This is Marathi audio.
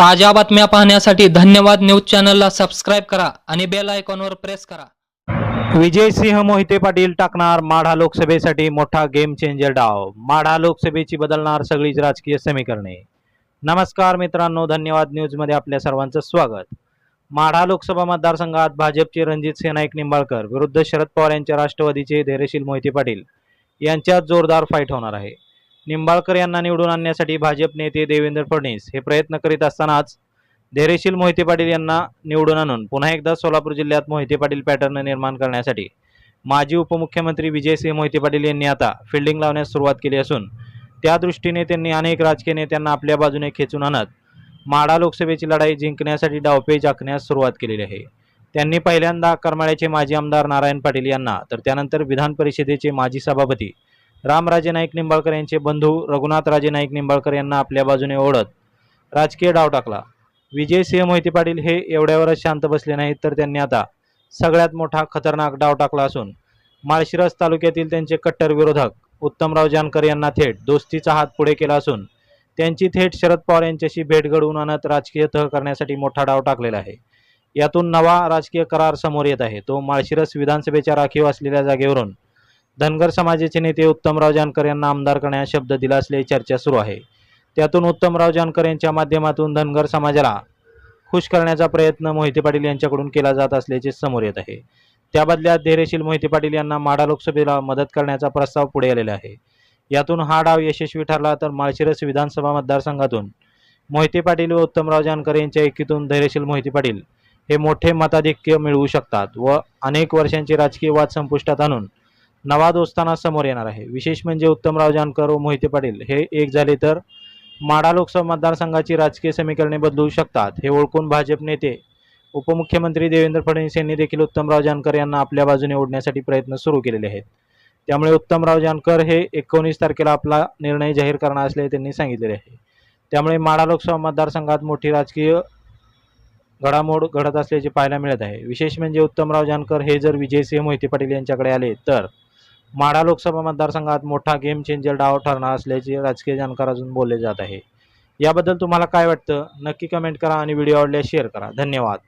ताज्या बातम्या पाहण्यासाठी धन्यवाद न्यूज चॅनलला सबस्क्राईब करा आणि बेल आयकॉनवर प्रेस करा. विजयसिंह मोहिते पाटील टाकणार माढा लोकसभेसाठी मोठा गेम चेंजर डाव. माढा लोकसभेची बदलणार सगळीच राजकीय समीकरणे. नमस्कार मित्रांनो धन्यवाद न्यूजमध्ये आपल्या सर्वांचं स्वागत. माढा लोकसभा मतदारसंघात भाजपचे रणजित सिंह नाईक निंबाळकर विरुद्ध शरद पवार यांच्या राष्ट्रवादीचे धैर्यशील मोहिते पाटील यांच्यात जोरदार फाईट होणार आहे. निंबाळकर यांना निवडून आणण्यासाठी भाजप नेते देवेंद्र फडणवीस हे प्रयत्न करीत असतानाच धैर्यशील मोहिते पाटील यांना निवडून आणून पुन्हा एकदा सोलापूर जिल्ह्यात मोहिते पाटील पॅटर्न निर्माण करण्यासाठी माजी उपमुख्यमंत्री विजयसिंह मोहिते पाटील यांनी आता फिल्डिंग लावण्यास सुरुवात केली असून त्या दृष्टीने त्यांनी अनेक राजकीय नेत्यांना आपल्या बाजूने खेचून आणत माडा लोकसभेची लढाई जिंकण्यासाठी डावपेच आखण्यास सुरुवात केलेली आहे. त्यांनी पहिल्यांदा करमाळ्याचे माजी आमदार नारायण पाटील यांना तर त्यानंतर विधान परिषदेचे माजी सभापती रामराजे नाईक निंबाळकर यांचे बंधू रघुनाथराजे नाईक निंबाळकर यांना आपल्या बाजूने ओढत राजकीय डाव टाकला. विजयसिंह मोहिते पाटील हे एवढ्यावरच शांत बसले नाहीत तर त्यांनी आता सगळ्यात मोठा खतरनाक डाव टाकला असून माळशिरस तालुक्यातील त्यांचे कट्टर विरोधक उत्तमराव जानकर यांना थेट दोस्तीचा हात पुढे केला असून त्यांची थेट शरद पवार यांच्याशी भेट घडवून आणत राजकीय तह करण्यासाठी मोठा डाव टाकलेला आहे. यातून नवा राजकीय करार समोर येत आहे. तो माळशिरस विधानसभेच्या राखीव असलेल्या जागेवरून धनगर समाजाचे नेते उत्तमराव जानकर यांना आमदार करण्यास शब्द दिला असल्याची चर्चा सुरू आहे. त्यातून उत्तमराव जानकर यांच्या माध्यमातून धनगर समाजाला खुश करण्याचा प्रयत्न मोहिते पाटील यांच्याकडून केला जात असल्याचे समोर येत आहे. त्या बदल्यात धैर्यशील मोहिते पाटील यांना माढा लोकसभेला मदत करण्याचा प्रस्ताव पुढे आलेला आहे. यातून हा डाव यशस्वी ठरला तर माळशिरस विधानसभा मतदारसंघातून मोहिते पाटील व उत्तमराव जानकर यांच्या एकीतून धैर्यशील मोहिते पाटील हे मोठे मताधिक्य मिळवू शकतात व अनेक वर्षांचे राजकीय वाद संपुष्टात आणून नवा दोस्ताना समोर येणार आहे. विशेष म्हणजे उत्तमराव जानकर व मोहिते पाटील. हे एक झाले तर माढा लोकसभा मतदारसंघाची राजकीय समीकरणे बदलू शकतात. हे ओळखून भाजप नेते उपमुख्यमंत्री देवेंद्र फडणवीस यांनी देखील उत्तमराव जानकर यांना आपल्या बाजूने ओढण्यासाठी प्रयत्न सुरू केलेले आहेत. त्यामुळे उत्तमराव जानकर हे एकोणीस तारखेला आपला निर्णय जाहीर करणार असल्याचे त्यांनी सांगितलेले आहे. त्यामुळे माडा लोकसभा मतदारसंघात मोठी राजकीय घडामोड घडत असल्याचे पाहायला मिळत आहे. विशेष म्हणजे उत्तमराव जानकर हे जर विजयसिंह मोहिते पाटील यांच्याकडे आले तर माढा लोकसभा मतदारसंघात मोठा गेम चेंजर डाव ठरणार असल्याचे राजकीय जाणकार अजून बोलले जात आहे. याबद्दल तुम्हाला काय वाटतं? नक्की कमेंट करा आणि व्हिडिओ आवडल्यास शेअर करा. धन्यवाद.